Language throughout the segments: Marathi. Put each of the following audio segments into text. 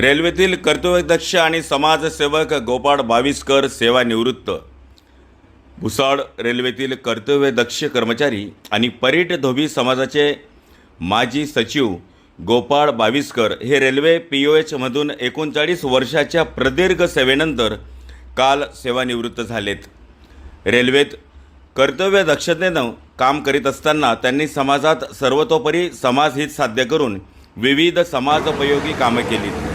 रेल्वेतील कर्तव्यदक्ष आणि समाजसेवक गोपाळ बाविस्कर सेवानिवृत्त. भुसाड रेल्वेतील कर्तव्यदक्ष कर्मचारी आणि परीट धोबी समाजाचे माजी सचिव गोपाळ बाविस्कर हे रेल्वे पी ओ एचमधून एकोणचाळीस वर्षाच्या प्रदीर्घ सेवेनंतर काल सेवानिवृत्त झालेत. रेल्वेत कर्तव्य दक्षतेनं काम करीत असताना त्यांनी समाजात सर्वतोपरी समाजहित साध्य करून विविध समाजोपयोगी कामं केली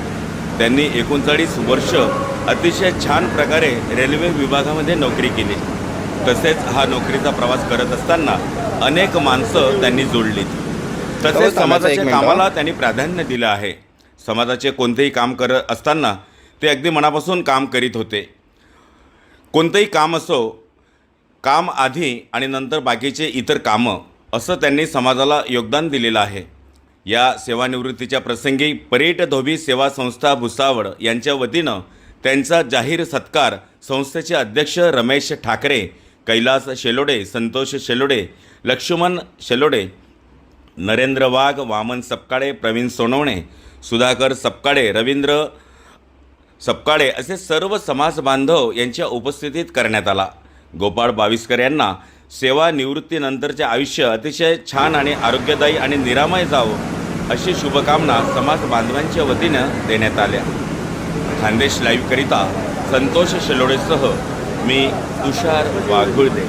त्यांनी एकोणचाळीस वर्ष अतिशय छान प्रकारे रेल्वे विभागामध्ये नोकरी केली. तसेच हा नोकरीचा प्रवास करत असताना अनेक माणसं त्यांनी जोडली तसेच समाजाच्या. कामाला त्यांनी प्राधान्य दिलं आहे. समाजाचे कोणतेही काम करत असताना ते अगदी मनापासून काम करीत होते. कोणतंही काम असो काम आधी आणि नंतर बाकीचे इतर कामं असं त्यांनी समाजाला योगदान दिलेलं आहे. या सेवानिवृत्तीच्या प्रसंगी परेट धोबी सेवा संस्था भुसावळ यांच्या वतीनं त्यांचा जाहीर सत्कार संस्थेचे अध्यक्ष रमेश ठाकरे कैलास शेलोडे संतोष शेलोडे लक्ष्मण शेलोडे नरेंद्र वाघ वामन सपकाळे प्रवीण सोनवणे सुधाकर सपकाळे रवींद्र सपकाळे असे सर्व समाज बांधव यांच्या उपस्थितीत करण्यात आला. गोपाळ बाविस्कर यांना सेवानिवृत्तीनंतरचे आयुष्य अतिशय छान आणि आरोग्यदायी आणि निरामय जावं अशी शुभकामना समाज बांधवांच्या वतीनं देण्यात आल्या. खानदेश लाईव्हकरिता संतोष शेलोडेसह मी तुषार वाघुळदे.